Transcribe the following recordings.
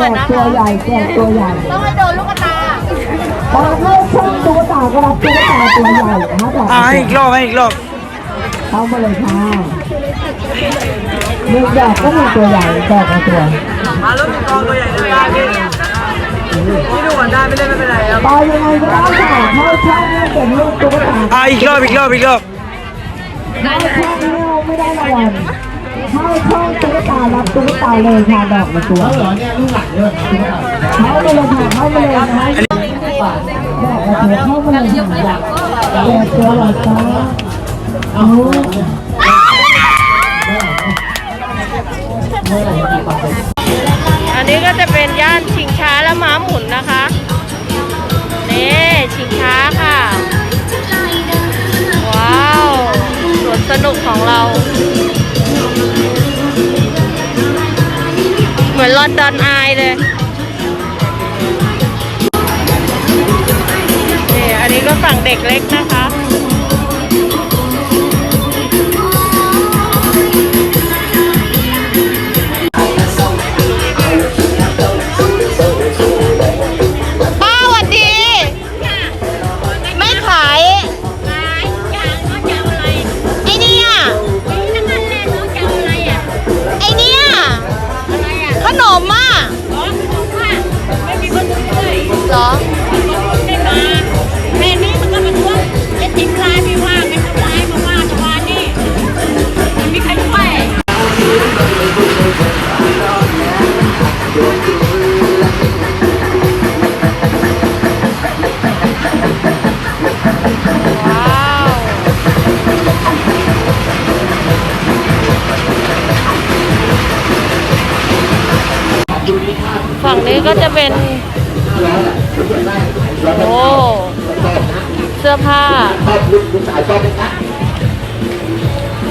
ก่อนนะคะตัวใหญ่แจกตัวใหญ่ ต้องให้โดนลูกตาตอนเข้าช่องตุ๊กตาก็รับตุ๊กตาตัวใหญ่นะจ๊ะอ่าให้อีกรอบให้อีกรอบเข้ามาเลยค่ะหนึ่งดอกก็มีตัวใหญ่ดอกละตัวมาลุ้นกองตัวใหญ่ได้ไหมพี่พี่ดูก่อนได้ไม่ได้ไม่เป็นไรครับไปยังไงก็ได้ค่ะเข้าช่องเนี่ยเป็นลูกตุ๊กตาอ่าอีกรอบอีกรอบอีกรอบเข้าช่องเนี่ยไม่ได้รางวัลเข้าช่องตุ๊กตา รับตุ๊กตาเลยค่ะดอกละตัวเหรอเนี่ยลูกหลานเยอะเข้ามาเลยค่ะเข้ามาเลยนะดอกละตัวเข้ามาเลยค่ะแจกตัวละจ้าเอาอันนี้ก็จะเป็นย่านชิงช้าและม้าหมุนนะคะ นี่ชิงช้า อนลอนดอนอายเลยนี่อันนี้ก็ฝั่งเด็กเล็กนะคะ มอะเหรอ ฝั่งนี้ก็จะเป็น โอ้เสื้อผ้าลูกสาวชอบไหมคะ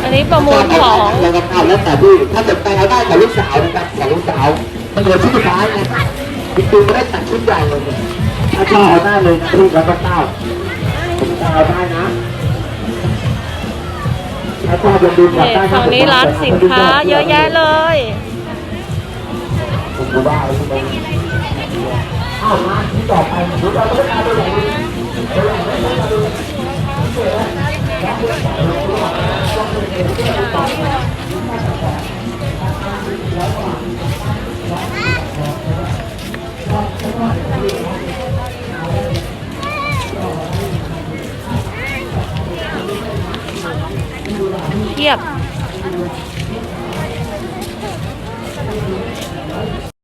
อันนี้ประมูลของเราก็เอาแล้วแต่พี่ถ้าเกิดไปเอาได้กับลูกสาวนะครับของลูกสาวมันเหลือชุดสุดท้ายไงจริงๆไม่ได้ตัดชุดใหญ่เลยถ้าชอบเอาได้เลยนะพี่เราต้องเต้าผมเอาได้นะถ้าชอบยังดูก่อนนี่ได้ะฝั่งนี้ร้านสินค้าเยอะแยะเลยผม ดูบ้าเลยคุณอ้าวมาที่ต่อไปดูเราต้องการตัวไหนเทียบ